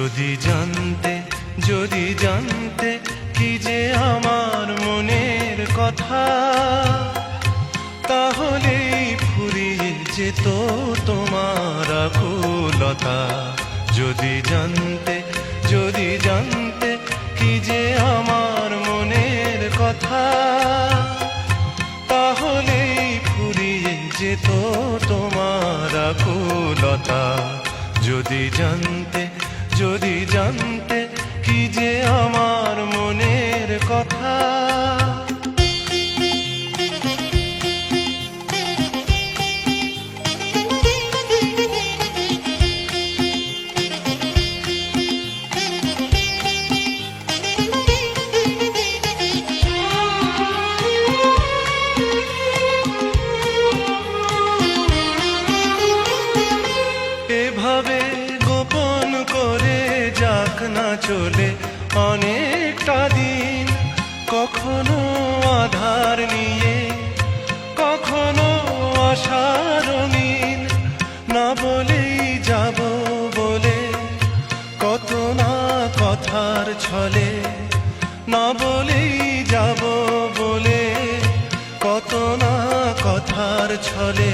যদি জানতে যদি জানতে কি যে আমার মনের কথা, তাহলেই ফুরিয়ে যেত তোমার আকুলতা। যদি জানতে যদি জানতে কি যে আমার মনের কথা, তাহলেই ফুরিয়ে যেত তোমার আকুলতা। যদি জানতে যদি জানতে কি যে আমার মনের কথা? চলে অনেকটা দিন। কখনো আধার নিয়ে, কখনো আশা রঙিন না বলেই যাব বলে, কত না কথার ছলে। না বলেই যাব বলে, কত না কথার ছলে।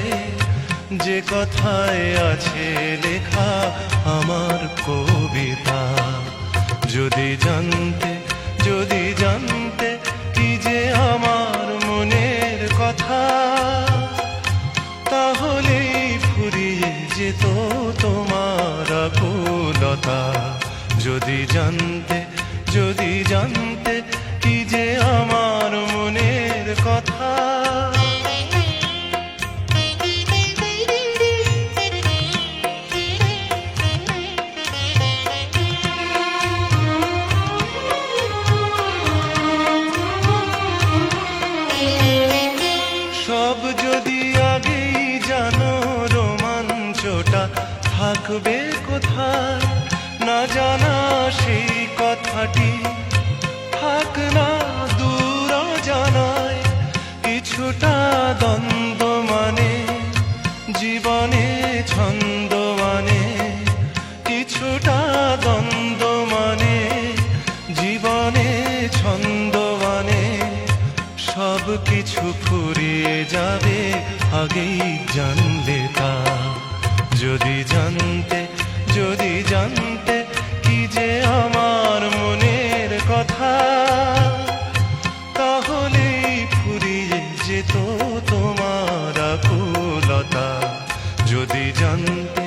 যে কথায় আছে লেখা আমার যদি জানতে, যদি জানতে কি যে আমার মনের কথা, তাহলেই ফুরিয়ে যেত তোমার আকুলতা। যদি জানতে যদি জানতে থাকবে কোথায়? না জানা সেই কথাটি। থাক না দূর জানায় কিছুটা দ্বন্দ্ব মানে জীবনে ছন্দ মানে কিছুটা দ্বন্দ্ব মানে জীবনে ছন্দ মানে সব কিছু ফুরিয়ে যাবে আগেই জানলে তা। যদি জানতে যদি জানতে কি যে আমার মনের কথা তাহলে ফুরিয়ে যেত তোমার কুলতা যদি জানতে